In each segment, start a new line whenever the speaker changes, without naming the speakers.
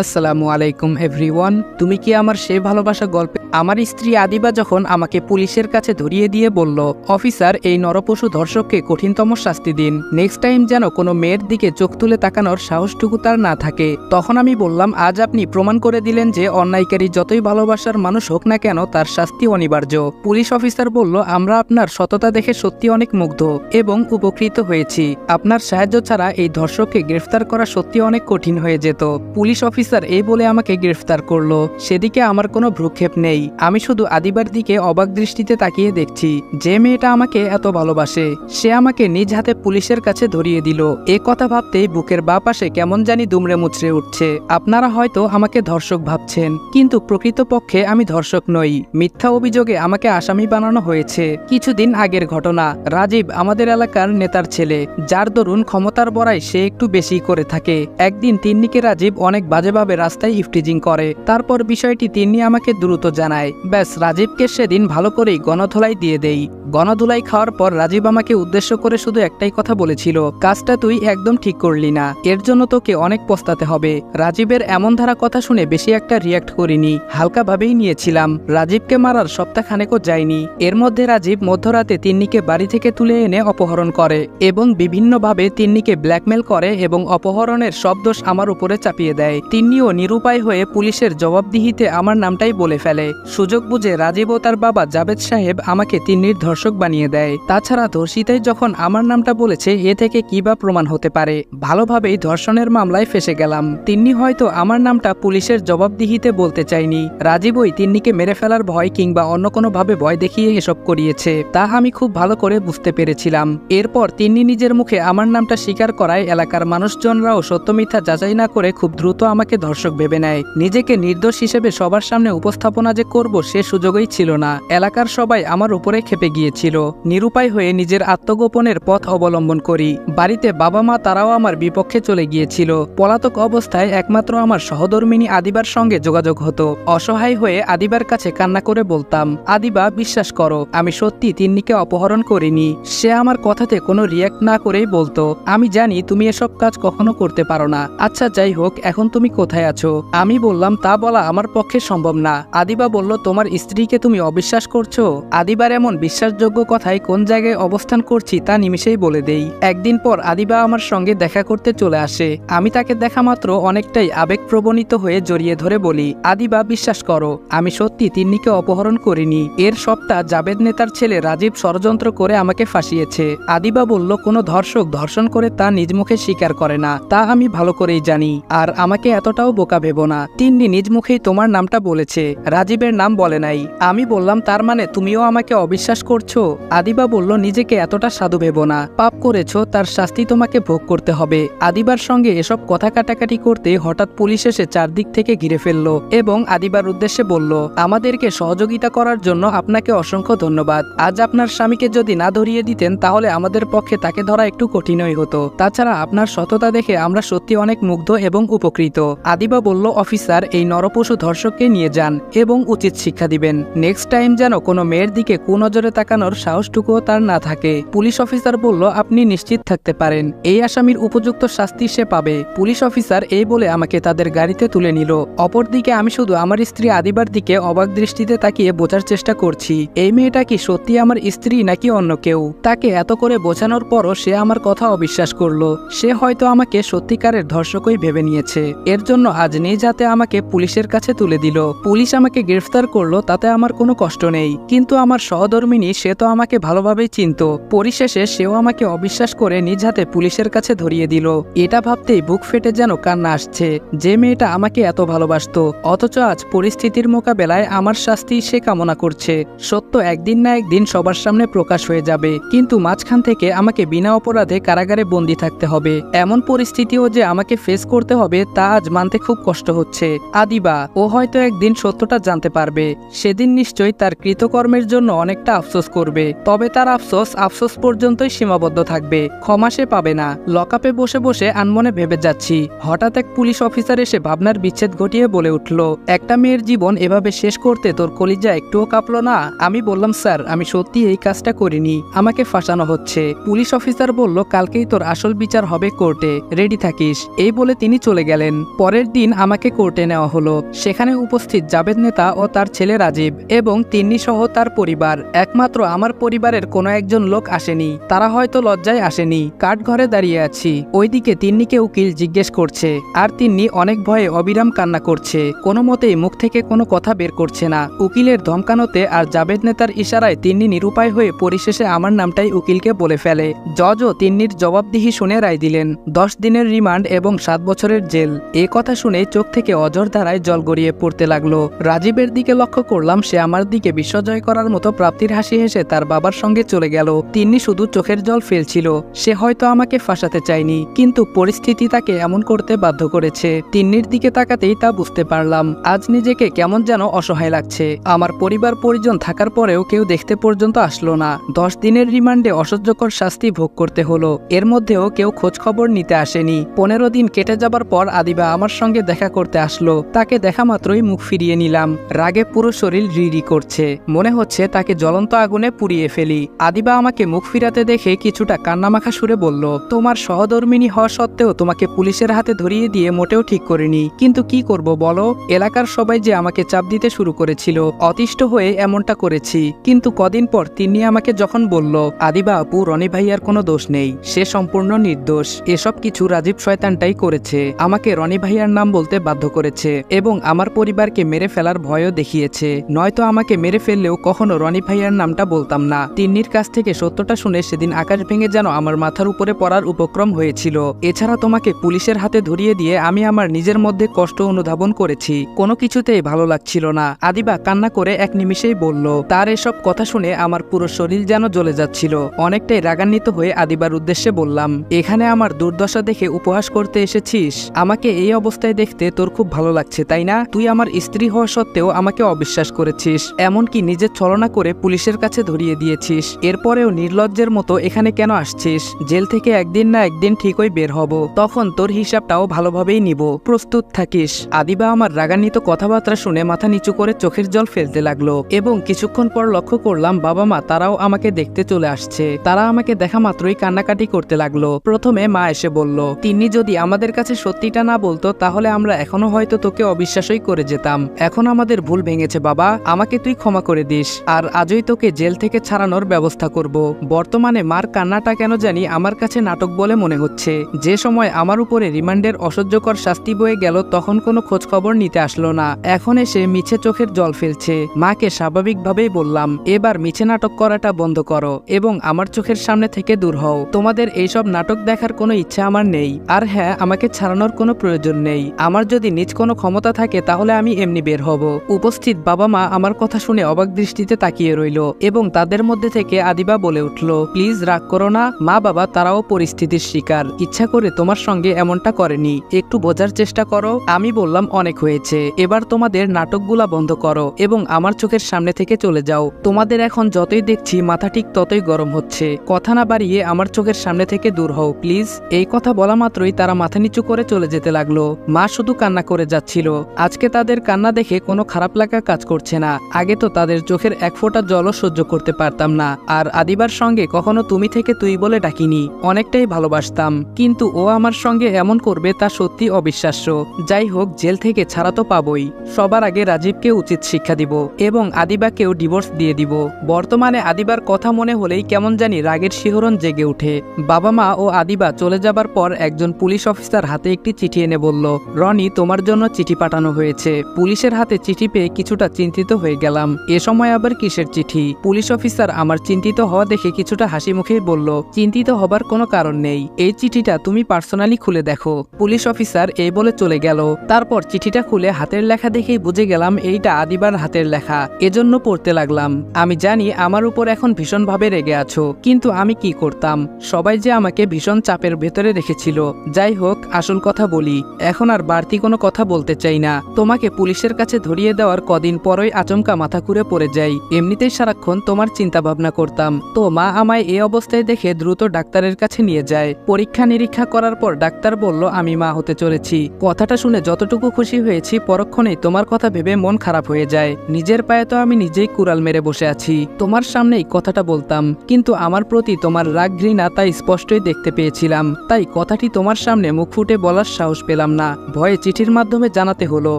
আসসালামু আলাইকুম এভরিওয়ান তুমি কি আমার সে ভালোবাসা গল্পে আমার স্ত্রী আদিবা যখন আমাকে পুলিশের কাছে ধরিয়ে দিয়ে বলল, অফিসার, এই নরপশু ধর্ষককে কঠিনতম শাস্তি দিন। নেক্সট টাইম যেন কোনো মেয়ের দিকে চোখ তুলে তাকানোর সাহসটুকু তার না থাকে। তখন আমি বললাম, আজ আপনি প্রমাণ করে দিলেন যে অন্যায়কারী যতই ভালোবাসার মানুষ হোক না কেন, তার শাস্তি অনিবার্য। পুলিশ অফিসার বলল, আমরা আপনার সততা দেখে সত্যি অনেক মুগ্ধ এবং উপকৃত হয়েছি। আপনার সাহায্য ছাড়া এই ধর্ষককে গ্রেফতার করা সত্যি অনেক কঠিন হয়ে যেত। পুলিশ অফিসার এই বলে আমাকে গ্রেফতার করল। সেদিকে আমার কোনো ভ্রুক্ষেপ নেই। আমি শুধু আদিবার দিকে অবাক দৃষ্টিতে তাকিয়ে দেখছি যে মেয়েটা আমাকে এত ভালোবাসে। সে আমাকে নিজ হাতে পুলিশের কাছে ধরিয়ে দিল। এ কথা ভাবতেই বুকের বা পাশে কেমন জানি দুমড়ে মুচড়ে উঠছে। আপনারা হয়তো আমাকে ধর্ষক ভাবছেন, কিন্তু প্রকৃতপক্ষে আমি ধর্ষক নই। মিথ্যা অভিযোগে আমাকে আসামি বানানো হয়েছে। কিছুদিন আগের ঘটনা। রাজীব আমাদের এলাকার নেতার ছেলে। যার দরুন ক্ষমতার বড়াই সে একটু বেশি করে থাকে। একদিন তিন্নিকে রাজীব অনেক বাজেভাবে রাস্তায় ইফটিজিং করে। তারপর বিষয়টি তিন্নি আমাকে দ্রুত জানায়। ব্যাস, রাজীবকে সেদিন ভালো করেই গণধোলাই দিয়ে দেই। গণধুলাই খাওয়ার পর রাজীব আমাকে উদ্দেশ্য করে শুধু একটাই কথা বলেছিল, কাজটা তুই একদম ঠিক করলি না, এর জন্য তোকে অনেক পস্তাতে হবে। রাজীবের এমন ধারা কথা শুনে বেশি একটা রিয়াক্ট করিনি, হালকাভাবেই নিয়েছিলাম, রাজীবকে মারার সপ্তাহখানেকও যায়নি। এর মধ্যে রাজীব মধ্যরাতে তিন্নিকে বাড়ি থেকে তুলে এনে অপহরণ করে এবং বিভিন্নভাবে তিন্নিকে ব্ল্যাকমেল করে এবং অপহরণের সব দোষ আমার উপরে চাপিয়ে দেয়। তিন্নিও নিরুপায় হয়ে পুলিশের জবাবদিহিতে আমার নামটাই বলে ফেলে। সুযোগ বুঝে রাজীব ও তার বাবা জাবেদ সাহেব আমাকে তিন্নির ধর্ষক বানিয়ে দেয়। তাছাড়া ধর্ষিতাই যখন আমার নামটা বলেছে, এ থেকে কি বা প্রমাণ হতে পারে? ভালোভাবেই ধর্ষণের মামলায় ফেসে গেলাম। তিন্নি হয়তো আমার নামটা পুলিশের জবাবদিহিতে বলতে চাইনি রাজীবই তিন্নিকে মেরে ফেলার ভয় কিংবা অন্য কোনোভাবে ভয় দেখিয়ে এসব করিয়েছে। তা আমি খুব ভালো করে বুঝতে পেরেছিলাম। এরপর তিন্নি নিজের মুখে আমার নামটা স্বীকার করায় এলাকার মানুষজনরাও সত্য মিথ্যা যাচাই না করে খুব দ্রুত আমাকে ধর্ষক ভেবে নেয়। নিজেকে নির্দোষ হিসেবে সবার সামনে উপস্থাপনা যে করব সে সুযোগই ছিল না। এলাকার সবাই আমার উপরে খেপে গিয়েছিল। নিরুপায় হয়ে নিজের আত্মগোপনের পথ অবলম্বন করি। বাড়িতে বাবা মা তারাও আমার বিপক্ষে চলে গিয়েছিল। পলাতক অবস্থায় একমাত্র আমার সহধর্মিনী আদিবার সঙ্গে যোগাযোগ হতো। অসহায় হয়ে আদিবার কাছে কান্না করে বলতাম, আদিবা, বিশ্বাস করো, আমি সত্যি তিন্নিকে অপহরণ করিনি। সে আমার কথাতে কোনো রিয়াক্ট না করেই বলতো, আমি জানি তুমি এসব কাজ কখনো করতে পারো না। আচ্ছা যাই হোক, এখন তুমি কোথায় আছো? আমি বললাম, তা বলা আমার পক্ষে সম্ভব না। আদিবা বলল, তোমার স্ত্রীকে তুমি অবিশ্বাস করছ? আদিবার এমন বিশ্বাসযোগ্য কথায় কোন জায়গায় অবস্থান করছি তা নিমিষেই বলে দেই। একদিন পর আদিবা আমার সঙ্গে দেখা করতে চলে আসে। আমি তাকে দেখা মাত্র অনেকটাই আবেগ প্রবণিত হয়ে জড়িয়ে ধরে বলি, আদিবা, বিশ্বাস করো, আমি সত্যি তিন্নিকে অপহরণ করিনি। এর সপ্তাহ জাবেদ নেতার ছেলে রাজীব ষড়যন্ত্র করে আমাকে ফাঁসিয়েছে। আদিবা বলল, কোনো ধর্ষক ধর্ষণ করে তা নিজ মুখে স্বীকার করে না। তা আমি ভালো করেই জানি। আর আমাকে এতটাও বোকা ভেব না। তিন্নি নিজ মুখেই তোমার নামটা বলেছে। রাজীবের নাম বলে নাই। আমি বললাম, তার মানে তুমিও আমাকে অবিশ্বাস করছ? আদিবা বলল, নিজেকে এতটা সাধু ভেবো না। পাপ করেছ, তার শাস্তি তোমাকে ভোগ করতে হবে। আদিবার সঙ্গে এসব কথা কাটাকাটি করতে হঠাৎ পুলিশ এসে চারদিক থেকে ঘিরে ফেলল এবং আদিবার উদ্দেশ্যে বলল, আমাদেরকে সহযোগিতা করার জন্য আপনাকে অসংখ্য ধন্যবাদ। আজ আপনার স্বামীকে যদি না ধরিয়ে দিতেন, তাহলে আমাদের পক্ষে তাকে ধরা একটু কঠিনই হতো। তাছাড়া আপনার সততা দেখে আমরা সত্যি অনেক মুগ্ধ এবং উপকৃত। আদিবা বলল, অফিসার, এই নরপশু ধর্ষককে নিয়ে যান এবং উচিত শিক্ষা দিবেন। নেক্সট টাইম যেন কোনো মেয়ের দিকে কুনজরে তাকানোর সাহসটুকুও তার না থাকে। পুলিশ অফিসার বলল, আপনি নিশ্চিত থাকতে পারেন। এই আসামির উপযুক্ত শাস্তি সে পাবে। পুলিশ অফিসার এই বলে আমাকে তাদের গাড়িতে তুলে নিল। অপরদিকে আমি শুধু আমার স্ত্রী আদিবার দিকে অবাক দৃষ্টিতে তাকিয়ে বোঝার চেষ্টা করছি। এই মেয়েটা কি সত্যি আমার স্ত্রী নাকি অন্য কেউ? তাকে এত করে বোঝানোর পরও সে আমার কথা অবিশ্বাস করল। সে হয়তো আমাকে সত্যিকারের ধর্ষকই ভেবে নিয়েছে। এর জন্য আজ নিজ হাতে আমাকে পুলিশের কাছে তুলে দিল। পুলিশ আমাকে গ্রেফতার করল, তাতে আমার কোনো কষ্ট নেই। কিন্তু আমার সহধর্মিনী, সে তো আমাকে ভালোভাবেই চিনত। পরিশেষে সেও আমাকে অবিশ্বাস করে নিজ হাতে পুলিশের কাছে ধরিয়ে দিল। এটা ভাবতেই বুক ফেটে যেন কান্না আসছে। যে মেয়েটা আমাকে এত ভালোবাসতো, অথচ আজ পরিস্থিতির মোকাবেলায় আমার শাস্তি সে কামনা করছে। সত্য একদিন না একদিন সবার সামনে প্রকাশ হয়ে যাবে। কিন্তু মাঝখান থেকে আমাকে বিনা অপরাধে কারাগারে বন্দি থাকতে হবে। এমন পরিস্থিতিও যে আমাকে ফেস করতে হবে, তা আজ মানতে খুব কষ্ট হচ্ছে। আদিবা, ও হয়তো একদিন সত্যটা জানতে পারবে। সেদিন নিশ্চয়ই তার কৃতকর্মের জন্য অনেকটা আফসোস করবে। তবে তার আফসোস আফসোস পর্যন্তই সীমাবদ্ধ থাকবে। ক্ষমা সে পাবে না। লকআপে বসে বসে আনমনে ভেবে যাচ্ছি। হঠাৎ এক পুলিশ অফিসার এসে ভাবনার বিচ্ছেদ ঘটিয়ে বলে উঠল, একটা মেয়ের জীবন এভাবে শেষ করতে তোর কলিজা একটুও কাঁপলো না? আমি বললাম, স্যার, আমি সত্যি এই কাজটা করিনি। আমাকে ফাঁসানো হচ্ছে। পুলিশ অফিসার বলল, কালকেই তোর আসল বিচার হবে কোর্টে। রেডি থাকিস। এই বলে তিনি চলে গেলেন। পরের দিন আমাকে কোর্টে নেওয়া হলো। সেখানে উপস্থিত জাবেদ নেতা তার ছেলে রাজীব এবং তিন্নি সহ তার পরিবার। একমাত্র আমার পরিবারের কোনো একজন লোক আসেনি। তারা হয়তো লজ্জায় আসেনি। কাঠ ঘরে দাঁড়িয়ে আছি। ওইদিকে তিন্নিকে উকিল জিজ্ঞেস করছে। আর তিন্নি অনেক ভয়ে অবিরাম কান্না করছে। কোনো মতেই মুখ থেকে কোনো কথা বের করছে না। উকিলের ধমকানোতে আর জাবেদ নেতার ইশারায় তিন্নি নিরুপায় হয়ে পরিশেষে আমার নামটাই উকিলকে বলে ফেলে। জজও তিন্নির জবাবদিহি শুনে রায় দিলেন। দশ দিনের রিমান্ড এবং সাত বছরের জেল। এ কথা শুনে চোখ থেকে অজর ধারায় জল গড়িয়ে পড়তে লাগল। রাজীবের দিকে লক্ষ্য করলাম, সে আমার দিকে বিশ্বজয় করার মতো প্রাপ্তির হাসি হেসে তার বাবার সঙ্গে চলে গেল। তিনি শুধু চোখের জল ফেলছিল, সে হয়তো আমাকে ফাঁসাতে চায়নি, কিন্তু পরিস্থিতি তাকে এমন করতে বাধ্য করেছে। তিন্নির দিকে তাকাতেই তা বুঝতে পারলাম, আজ নিজেকে কেমন যেন অসহায় লাগছে। আমার পরিবার পরিজন থাকার পরেও কেউ দেখতে পর্যন্ত আসলো না। দশ দিনের রিমান্ডে অসহ্যকর শাস্তি ভোগ করতে হলো, এর মধ্যেও কেউ খোঁজ খবর নিতে আসেনি। পনেরো দিন কেটে যাবার পর আদিবা আমার সঙ্গে দেখা করতে আসলো, তাকে দেখা মাত্রই মুখ ফিরিয়ে নিলাম। রাগে পুরো শরীর রিরি করছে। মনে হচ্ছে তাকে জ্বলন্ত আগুনে পুড়িয়ে ফেলি। আদিবা আমাকে মুখ ফিরাতে দেখে কিছুটা কান্নামাখা সুরে বলল, তোমার সহধর্মিনী হওয়া সত্ত্বেও তোমাকে পুলিশের হাতে ধরিয়ে দিয়ে মোটেও ঠিক করিনি। কিন্তু কি করব বলো? এলাকার সবাই যে আমাকে চাপ দিতে শুরু করেছিল, অতিষ্ঠ হয়ে এমনটা করেছি। কিন্তু কদিন পর তিনি আমাকে যখন বলল, আদিবা আপু, রনি ভাইয়ার কোনো দোষ নেই। সে সম্পূর্ণ নির্দোষ। এসব কিছু রাজীব শয়তানটাই করেছে। আমাকে রনি ভাইয়ার নাম বলতে বাধ্য করেছে এবং আমার পরিবারকে মেরে ফেলার ভয়ও দেখিয়েছে। নয়তো আমাকে মেরে ফেললেও কখনো রনি ভাইয়ার নামটা বলতাম না। তিন্নির কাছ থেকে সত্যটা শুনে সেদিন আকাশ ভেঙে যেন আমার মাথার উপরে পড়ার উপক্রম হয়েছিল। এছাড়া তোমাকে পুলিশের হাতে ধরিয়ে দিয়ে আমি আমার নিজের মধ্যে কষ্ট অনুধাবন করেছি। কোনো কিছুতেই ভালো লাগছিল না। আদিবা কান্না করে এক নিমিষেই বলল, তার এসব কথা শুনে আমার পুরো শরীর যেন জ্বলে যাচ্ছিল। অনেকটাই রাগান্বিত হয়ে আদিবার উদ্দেশ্যে বললাম, এখানে আমার দুর্দশা দেখে উপহাস করতে এসেছিস? আমাকে এই অবস্থায় দেখতে তোর খুব ভালো লাগছে, তাই না? তুই আমার স্ত্রী হওয়া সত্ত্বেও আমাকে অবিশ্বাস করেছিস, এমনকি নিজের ছলনা করে পুলিশের কাছে ধরিয়ে দিয়েছিস। এরপরেও নির্লজ্জের মতো এখানে কেন আসছিস? জেল থেকে একদিন না একদিন ঠিকই বের হব, তখন তোর হিসাবটাও ভালোভাবেই নিব। প্রস্তুত থাকিস। আদিবা আমার রাগান্বিত কথাবার্তা শুনে মাথা নিচু করে চোখের জল ফেলতে লাগল এবং কিছুক্ষণ পর লক্ষ্য করলাম বাবা মা তারাও আমাকে দেখতে চলে আসছে। তারা আমাকে দেখা মাত্রই কান্নাকাটি করতে লাগল। প্রথমে মা এসে বলল তিনি যদি আমাদের কাছে সত্যিটা না বলতো, তাহলে আমরা এখনও হয়তো তোকে অবিশ্বাসই করে যেতাম। এখন আমাদের ভুল ভেঙেছে, বাবা। আমাকে তুই ক্ষমা করে দিস। আর আজই তোকে জেল থেকে ছাড়ানোর ব্যবস্থা করব। বর্তমানে মার কান্নাটা কেন জানি আমার কাছে নাটক বলে মনে হচ্ছে। যে সময় আমার উপরে রিমান্ডের অসহ্যকর শাস্তি বয়ে গেল, তখন কোনো খোঁজ খবর নিতে আসলো না। এখন এসে মিছে চোখের জল ফেলছে। মাকে স্বাভাবিকভাবেই বললাম, এবার মিছে নাটক করাটা বন্ধ করো এবং আমার চোখের সামনে থেকে দূর হও। তোমাদের এইসব নাটক দেখার কোনো ইচ্ছা আমার নেই। আর হ্যাঁ আমাকে ছাড়ানোর কোনো প্রয়োজন নেই। আমার যদি নিজ কোনো ক্ষমতা থাকে, তাহলে আমি এমনি বের হব। উপস্থিত বাবা মা আমার কথা শুনে অবাক দৃষ্টিতে তাকিয়ে রইল এবং তাদের মধ্যে থেকে আদিবা বলে উঠল, প্লিজ রাগ করো না, মা বাবা তারাও পরিস্থিতির শিকার। ইচ্ছা করে তোমার সঙ্গে এমনটা করেনি। একটু বোঝার চেষ্টা করো। আমি বললাম, অনেক হয়েছে। এবার তোমাদের নাটকগুলা বন্ধ করো এবং আমার চোখের সামনে থেকে চলে যাও। তোমাদের এখন যতই দেখছি, মাথা ঠিক ততই গরম হচ্ছে। কথা না বাড়িয়ে আমার চোখের সামনে থেকে দূর হও, প্লিজ। এই কথা বলা মাত্রই তারা মাথা নিচু করে চলে যেতে লাগল। মা শুধু কান্না করে যাচ্ছিল। আজকে তাদের কান্না দেখে কোনো খারাপ লাগা কাজ করছে না। আগে তো তাদের চোখের এক ফোঁটা জলও সহ্য করতে পারতাম না। আর আদিবার সঙ্গে কখনো তুমি থেকে তুই বলে ডাকিনি। অনেকটাই ভালোবাসতাম। কিন্তু ও আমার সঙ্গে এমন করবে তা সত্যি অবিশ্বাস্য। যাই হোক, জেল থেকে ছাড়া তো পাবই। সবার আগে রাজীবকে উচিত শিক্ষা দিব এবং আদিবাকেও ডিভোর্স দিয়ে দিব। বর্তমানে আদিবার কথা মনে হলেই কেমন জানি রাগের শিহরণ জেগে ওঠে। বাবা মা ও আদিবা চলে যাবার পর একজন পুলিশ অফিসার হাতে একটি চিঠি এনে বলল, রনি, তোমার জন্য চিঠি পাঠানো হয়েছে। পুলিশের হাতে চিঠি পেয়ে কিছুটা চিন্তিত হয়ে গেলাম। এ সময় আবার কিসের চিঠি? পুলিশ অফিসার আমার চিন্তিত হওয়া দেখে কিছুটা হাসি মুখেই বলল, চিন্তিত হবার কোনো কারণ নেই। এই চিঠিটা তুমি পার্সোনালি খুলে দেখো। পুলিশ অফিসার এই বলে চলে গেল। তারপর চিঠিটা খুলে হাতের লেখা দেখেই বুঝে গেলাম এইটা আদিবার হাতের লেখা। এজন্য পড়তে লাগলাম। আমি জানি আমার উপর এখন ভীষণভাবে রেগে আছো, কিন্তু আমি কি করতাম? সবাই যে আমাকে ভীষণ চাপের ভেতরে রেখেছিল। যাই হোক, আসল কথা বলি। এখন আর বাড়তি কোনো কথা বলতে চাই না। তোমাকে পুলিশের কাছে ধরিয়ে দেওয়ার কদিন পরই আচমকা মাথা ঘুরে পড়ে যাই। এমনিতেই সারাক্ষণ তোমার চিন্তা ভাবনা করতাম। তো মা আমায় এই অবস্থায় দেখে দ্রুত ডাক্তারের কাছে নিয়ে যায়। পরীক্ষা নিরীক্ষা করার পর ডাক্তার বলল, আমি মা হতে চলেছি। কথাটা শুনে যতটুকু খুশি হয়েছি, পরক্ষণেই তোমার কথা ভেবে মন খারাপ হয়ে যায়। নিজের পায়ে তো আমি নিজেই কুড়াল মেরে বসে আছি। তোমার সামনেই কথাটা বলতাম। কিন্তু আমার প্রতি তোমার রাগ ঘৃণা তাই স্পষ্টই দেখতে পেয়েছিলাম। তাই কথাটি তোমার সামনে মুখ ফুটে বলার সাহস পেলাম না। ভয়ে চিঠির মাধ্যমে জানাতে হলো,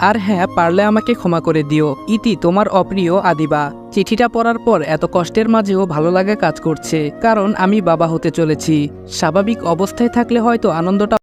আর হ্যাঁ পারলে আমাকে ক্ষমা করে দিও। ইতি তোমার অপ্রিয় আদিবা। চিঠিটা পড়ার পর এত কষ্টের মাঝেও ভালো লাগা কাজ করছে। কারণ আমি বাবা হতে চলেছি। স্বাভাবিক অবস্থায় থাকলে হয়তো আনন্দটা